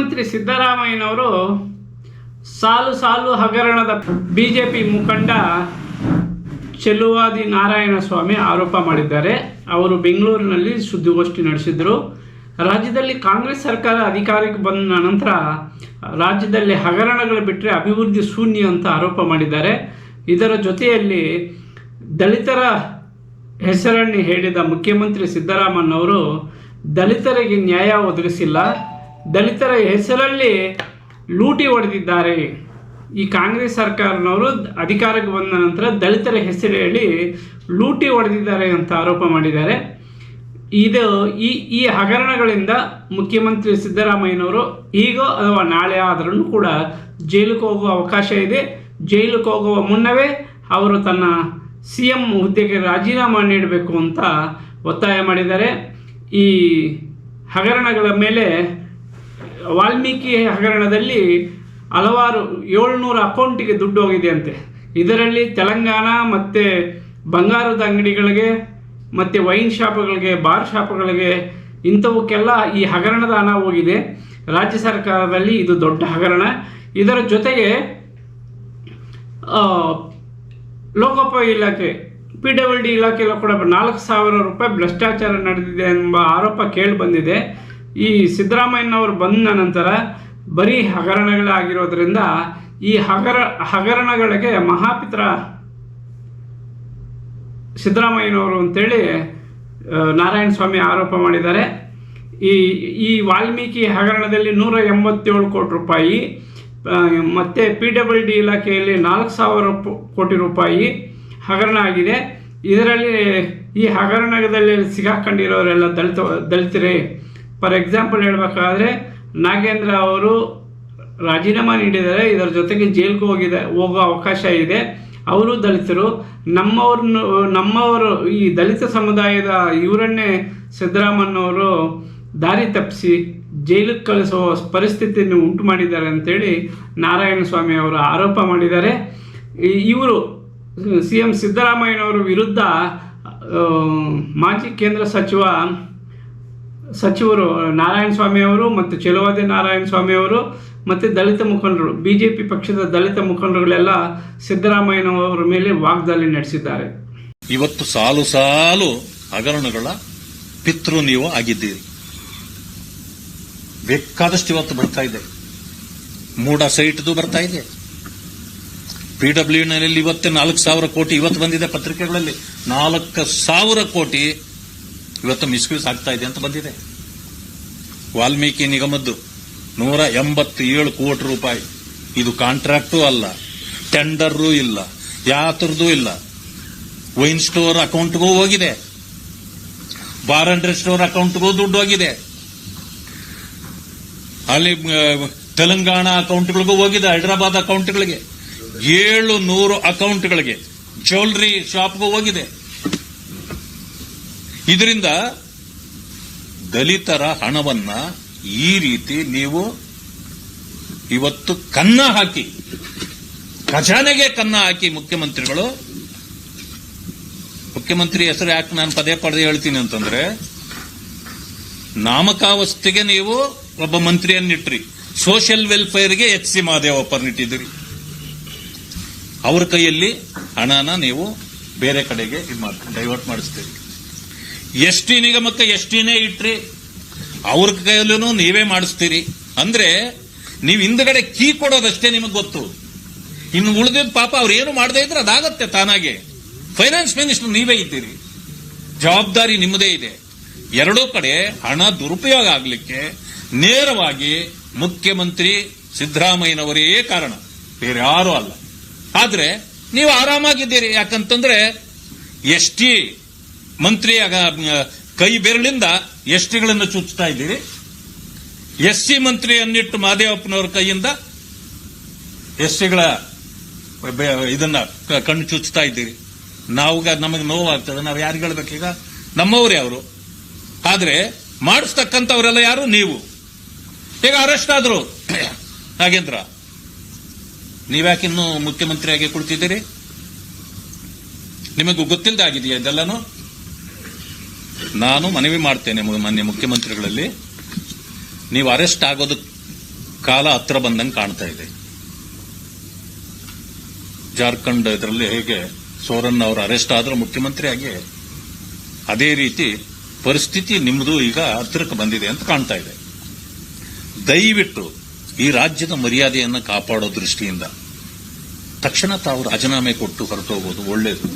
ಮುಖ್ಯಮಂತ್ರಿ ಸಿದ್ದರಾಮಯ್ಯನವರು ಸಾಲು ಸಾಲು ಹಗರಣದ ಬಿಜೆಪಿ ಮುಖಂಡ ಚೆಲುವಾದಿ ನಾರಾಯಣಸ್ವಾಮಿ ಆರೋಪ ಮಾಡಿದ್ದಾರೆ. ಅವರು ಬೆಂಗಳೂರಿನಲ್ಲಿ ಸುದ್ದಿಗೋಷ್ಠಿ ನಡೆಸಿದರು. ರಾಜ್ಯದಲ್ಲಿ ಕಾಂಗ್ರೆಸ್ ಸರ್ಕಾರ ಅಧಿಕಾರಕ್ಕೆ ಬಂದ ನಂತರ ರಾಜ್ಯದಲ್ಲಿ ಹಗರಣಗಳು ಬಿಟ್ಟರೆ ಅಭಿವೃದ್ಧಿ ಶೂನ್ಯ ಅಂತ ಆರೋಪ ಮಾಡಿದ್ದಾರೆ. ಇದರ ಜೊತೆಯಲ್ಲಿ ದಲಿತರ ಹೆಸರನ್ನು ಹೇಳಿದ ಮುಖ್ಯಮಂತ್ರಿ ಸಿದ್ದರಾಮಯ್ಯನವರು ದಲಿತರಿಗೆ ನ್ಯಾಯ ಒದಗಿಸಿಲ್ಲ. ದಲಿತರ ಹೆಸರಲ್ಲಿ ಲೂಟಿ ಹೊಡೆದಿದ್ದಾರೆ. ಈ ಕಾಂಗ್ರೆಸ್ ಸರ್ಕಾರನವರು ಅಧಿಕಾರಕ್ಕೆ ಬಂದ ನಂತರ ದಲಿತರ ಹೆಸರಲ್ಲಿ ಲೂಟಿ ಹೊಡೆದಿದ್ದಾರೆ ಅಂತ ಆರೋಪ ಮಾಡಿದ್ದಾರೆ. ಇದು ಈ ಈ ಹಗರಣಗಳಿಂದ ಮುಖ್ಯಮಂತ್ರಿ ಸಿದ್ದರಾಮಯ್ಯನವರು ಈಗ ಅಥವಾ ನಾಳೆ ಆದರೂ ಕೂಡ ಜೈಲಿಗೆ ಹೋಗುವ ಅವಕಾಶ ಇದೆ. ಜೈಲಿಗೆ ಹೋಗುವ ಮುನ್ನವೇ ಅವರು ತನ್ನ ಸಿ ಎಂ ಹುದ್ದೆಗೆ ರಾಜೀನಾಮೆ ನೀಡಬೇಕು ಅಂತ ಒತ್ತಾಯ ಮಾಡಿದ್ದಾರೆ. ಈ ಹಗರಣಗಳ ಮೇಲೆ ವಾಲ್ಮೀಕಿ ಹಗರಣದಲ್ಲಿ ಹಲವಾರು ಏಳ್ನೂರು ಅಕೌಂಟಿಗೆ ದುಡ್ಡು ಹೋಗಿದೆ ಅಂತೆ. ಇದರಲ್ಲಿ ತೆಲಂಗಾಣ ಮತ್ತು ಬಂಗಾರದ ಅಂಗಡಿಗಳಿಗೆ ಮತ್ತು ವೈನ್ ಶಾಪ್ಗಳಿಗೆ, ಬಾರ್ ಶಾಪ್ಗಳಿಗೆ ಇಂಥವಕ್ಕೆಲ್ಲ ಈ ಹಗರಣದ ಹಣ ಹೋಗಿದೆ. ರಾಜ್ಯ ಸರ್ಕಾರದಲ್ಲಿ ಇದು ದೊಡ್ಡ ಹಗರಣ. ಇದರ ಜೊತೆಗೆ ಲೋಕೋಪಯೋಗಿ ಇಲಾಖೆ, ಪಿ ಡಬ್ಲ್ಯೂ ಡಿ ಇಲಾಖೆಯಲ್ಲೂ ಕೂಡ ನಾಲ್ಕು ಸಾವಿರ ರೂಪಾಯಿ ಭ್ರಷ್ಟಾಚಾರ ನಡೆದಿದೆ ಎಂಬ ಆರೋಪ ಕೇಳಿ ಬಂದಿದೆ. ಈ ಸಿದ್ದರಾಮಯ್ಯನವರು ಬಂದ ನಂತರ ಬರೀ ಹಗರಣಗಳಾಗಿರೋದ್ರಿಂದ ಈ ಹಗರ, ಹಗರಣಗಳಿಗೆ ಮಹಾಪಿತ್ರ ಸಿದ್ದರಾಮಯ್ಯನವರು ಅಂತೇಳಿ ನಾರಾಯಣ ಸ್ವಾಮಿ ಆರೋಪ ಮಾಡಿದ್ದಾರೆ. ಈ ಈ ವಾಲ್ಮೀಕಿ ಹಗರಣದಲ್ಲಿ ನೂರ ಎಂಬತ್ತೇಳು ಕೋಟಿ ರೂಪಾಯಿ ಮತ್ತೆ ಪಿ ಡಬ್ಲ್ಯೂ ಡಿ ಇಲಾಖೆಯಲ್ಲಿ ನಾಲ್ಕು ಸಾವಿರ ಕೋಟಿ ರೂಪಾಯಿ ಹಗರಣ ಆಗಿದೆ. ಇದರಲ್ಲಿ ಈ ಹಗರಣದಲ್ಲಿ ಸಿಗಾಕೊಂಡಿರೋರೆಲ್ಲ ದಲಿತ, ದಲಿತರೇ ಫಾರ್ ಎಕ್ಸಾಂಪಲ್ ಹೇಳಬೇಕಾದ್ರೆ, ನಾಗೇಂದ್ರ ಅವರು ರಾಜೀನಾಮೆ ನೀಡಿದ್ದಾರೆ ಇದರ ಜೊತೆಗೆ ಜೈಲ್ಗೆ ಹೋಗಿದೆ, ಹೋಗೋ ಅವಕಾಶ ಇದೆ. ಅವರು ದಲಿತರು. ನಮ್ಮವ್ರನ್ನು, ನಮ್ಮವರು ಈ ದಲಿತ ಸಮುದಾಯದ ಇವರನ್ನೇ ಸಿದ್ದರಾಮಯ್ಯವರು ದಾರಿ ತಪ್ಪಿಸಿ ಜೈಲಿಗೆ ಕಳಿಸುವ ಪರಿಸ್ಥಿತಿಯನ್ನು ಉಂಟು ಮಾಡಿದ್ದಾರೆ ಅಂತೇಳಿ ನಾರಾಯಣ ಸ್ವಾಮಿ ಅವರು ಆರೋಪ ಮಾಡಿದ್ದಾರೆ. ಇವರು, ಸಿ ಎಂ ಸಿದ್ದರಾಮಯ್ಯನವರ ವಿರುದ್ಧ ಮಾಜಿ ಕೇಂದ್ರ ಸಚಿವ ಸಚಿವರು ನಾರಾಯಣ ಸ್ವಾಮಿ ಅವರು ಮತ್ತು ಚೆಲುವಾದಿ ನಾರಾಯಣ ಸ್ವಾಮಿ ಅವರು ಮತ್ತು ದಲಿತ ಮುಖಂಡರು ಬಿ ಜೆ ಪಿ ಪಕ್ಷದ ದಲಿತ ಮುಖಂಡರುಗಳೆಲ್ಲ ಸಿದ್ದರಾಮಯ್ಯನವರ ಮೇಲೆ ವಾಗ್ದಾಳಿ ನಡೆಸಿದ್ದಾರೆ. ಇವತ್ತು ಸಾಲು ಸಾಲು ಹಗರಣಗಳ ಪಿತೃ ನೀವು ಆಗಿದ್ದೀರಿ. ಬೇಕಾದಷ್ಟು ಇವತ್ತು ಬರ್ತಾ ಇದೆ. ಮೂಡ ಸೈಟ್ದು ಬರ್ತಾ ಇದೆ. ಪಿ ಡಬ್ಲ್ಯೂ ನಲ್ಲಿ ಇವತ್ತೇ ನಾಲ್ಕು ಸಾವಿರ ಕೋಟಿ ಇವತ್ತು ಬಂದಿದೆ ಪತ್ರಿಕೆಗಳಲ್ಲಿ. ನಾಲ್ಕು ಸಾವಿರ ಕೋಟಿ ಇವತ್ತು ಮಿಸ್ಯೂಸ್ ಆಗ್ತಾ ಇದೆ ಅಂತ ಬಂದಿದೆ. ವಾಲ್ಮೀಕಿ ನಿಗಮದ್ದು ನೂರ ಎಂಬತ್ತೇಳು ಕೋಟಿ ರೂಪಾಯಿ. ಇದು ಕಾಂಟ್ರಾಕ್ಟೂ ಅಲ್ಲ ಟೆಂಡರ್ ಇಲ್ಲ ಯಾತ್ರದ್ದು ಇಲ್ಲ. ವೈನ್ ಸ್ಟೋರ್ ಅಕೌಂಟ್ಗೂ ಹೋಗಿದೆ. ಬಾರ್ ಅಂಡ್ ಸ್ಟೋರ್ ಅಕೌಂಟ್ಗೂ ದುಡ್ಡು ಹೋಗಿದೆ. ಅಲ್ಲಿ ತೆಲಂಗಾಣ ಅಕೌಂಟ್ಗಳಿಗೂ ಹೋಗಿದೆ, ಹೈದರಾಬಾದ್ ಅಕೌಂಟ್ಗಳಿಗೆ. ಏಳು ನೂರು ಅಕೌಂಟ್ಗಳಿಗೆ, ಜ್ಯುವೆಲ್ರಿ ಶಾಪ್ಗೂ ಹೋಗಿದೆ. ಇದರಿಂದ ದಲಿತರ ಹಣವನ್ನ ಈ ರೀತಿ ನೀವು ಇವತ್ತು ಕನ್ನ ಹಾಕಿ, ಖಜಾನೆಗೆ ಕನ್ನ ಹಾಕಿ ಮುಖ್ಯಮಂತ್ರಿಗಳು. ಮುಖ್ಯಮಂತ್ರಿ ಹೆಸರು ಯಾಕೆ ನಾನು ಪದೇ ಪದೇ ಹೇಳ್ತೀನಿ ಅಂತಂದ್ರೆ, ನಾಮಕಾವಸ್ಥೆಗೆ ನೀವು ಒಬ್ಬ ಮಂತ್ರಿಯನ್ನಿಟ್ರಿ. ಸೋಷಿಯಲ್ ವೆಲ್ಫೇರ್ಗೆ ಎಚ್ ಸಿ ಮಹದೇವಪ್ಪನಿಟ್ಟಿದ್ದೀರಿ ಅವ್ರ ಕೈಯಲ್ಲಿ ಹಣನ ನೀವು ಬೇರೆ ಕಡೆಗೆ ಇದು ಮಾಡಿ ಡೈವರ್ಟ್ ಮಾಡಿಸ್ತೀರಿ. ಎಸ್ ಟಿ ನಿಗಮಕ್ಕೆ ಎಸ್ ಟಿನೇ ಇಟ್ರಿ? ಅವ್ರ ಕೈಯಲ್ಲೂ ನೀವೇ ಮಾಡಿಸ್ತೀರಿ. ಅಂದ್ರೆ ನೀವು ಹಿಂದ್ಗಡೆ ಕೀ ಕೊಡೋದಷ್ಟೇ ನಿಮಗೆ ಗೊತ್ತು. ಇನ್ನು ಉಳಿದಿದ್ದ ಪಾಪ ಅವ್ರು ಏನು ಮಾಡದೇ ಇದ್ರೆ ಅದಾಗತ್ತೆ ತಾನಾಗೆ. ಫೈನಾನ್ಸ್ ಮಿನಿಸ್ಟರ್ ನೀವೇ ಇದ್ದೀರಿ. ಜವಾಬ್ದಾರಿ ನಿಮ್ಮದೇ ಇದೆ. ಎರಡೂ ಕಡೆ ಹಣ ದುರುಪಯೋಗ ಆಗಲಿಕ್ಕೆ ನೇರವಾಗಿ ಮುಖ್ಯಮಂತ್ರಿ ಸಿದ್ದರಾಮಯ್ಯನವರೇ ಕಾರಣ. ಬೇರೆ ಯಾರೂ ಅಲ್ಲ. ಆದ್ರೆ ನೀವು ಆರಾಮಾಗಿದ್ದೀರಿ. ಯಾಕಂತಂದ್ರೆ ಎಸ್ ಟಿ ಮಂತ್ರಿ ಕೈ ಬೆರಳಿಂದ ಎಸ್ ಟಿಗಳನ್ನು ಚುಚ್ಚುತ್ತಾ ಇದ್ದೀರಿ. ಎಸ್ ಸಿ ಮಂತ್ರಿಯನ್ನಿಟ್ಟು ಮಹದೇವಪ್ಪನವರ ಕೈಯಿಂದ ಎಸ್ ಟಿಗಳ ಇದನ್ನ ಕಣ್ಣು ಚುಚ್ಚುತ್ತಾ ಇದ್ದೀರಿ. ನಾವು ನಮಗೆ ನೋವಾಗ್ತದೆ. ನಾವು ಯಾರು ಹೇಳ್ಬೇಕೀಗ ನಮ್ಮವರೇ ಅವರು. ಆದರೆ ಮಾಡಿಸ್ತಕ್ಕಂಥವರೆಲ್ಲ ಯಾರು? ನೀವು. ಈಗ ಅರೆಸ್ಟ್ ಆದ್ರು. ನಾಗೇಂದ್ರ ನೀವ್ಯಾಕಿನ್ನೂ ಮುಖ್ಯಮಂತ್ರಿಯಾಗಿ ಕುಳಿತಿದ್ದೀರಿ? ನಿಮಗೂ ಗೊತ್ತಿಲ್ಲದೆ ಆಗಿದೆಯಾ ಇದೆಲ್ಲನೂ? ನಾನು ಮನವಿ ಮಾಡ್ತೇನೆ ಮಾನ್ಯ ಮುಖ್ಯಮಂತ್ರಿಗಳಲ್ಲಿ. ನೀವು ಅರೆಸ್ಟ್ ಆಗೋದು ಕಾಲ ಹತ್ರ ಬಂದಂಗೆ ಕಾಣ್ತಾ ಇದೆ. ಜಾರ್ಖಂಡ್ ಇದರಲ್ಲಿ ಹೇಗೆ ಸೋರನ್ ಅವರು ಅರೆಸ್ಟ್ ಆದರೂ ಮುಖ್ಯಮಂತ್ರಿ ಆಗಿ ಅದೇ ರೀತಿ ಪರಿಸ್ಥಿತಿ ನಿಮ್ಮದು ಈಗ ಹತ್ತಿರಕ್ಕೆ ಬಂದಿದೆ ಅಂತ ಕಾಣ್ತಾ ಇದೆ. ದಯವಿಟ್ಟು ಈ ರಾಜ್ಯದ ಮರ್ಯಾದೆಯನ್ನು ಕಾಪಾಡೋ ದೃಷ್ಟಿಯಿಂದ ತಕ್ಷಣ ತಾವು ರಾಜೀನಾಮೆ ಕೊಟ್ಟು ಹೊರತೋಗೋದು ಒಳ್ಳೆಯದು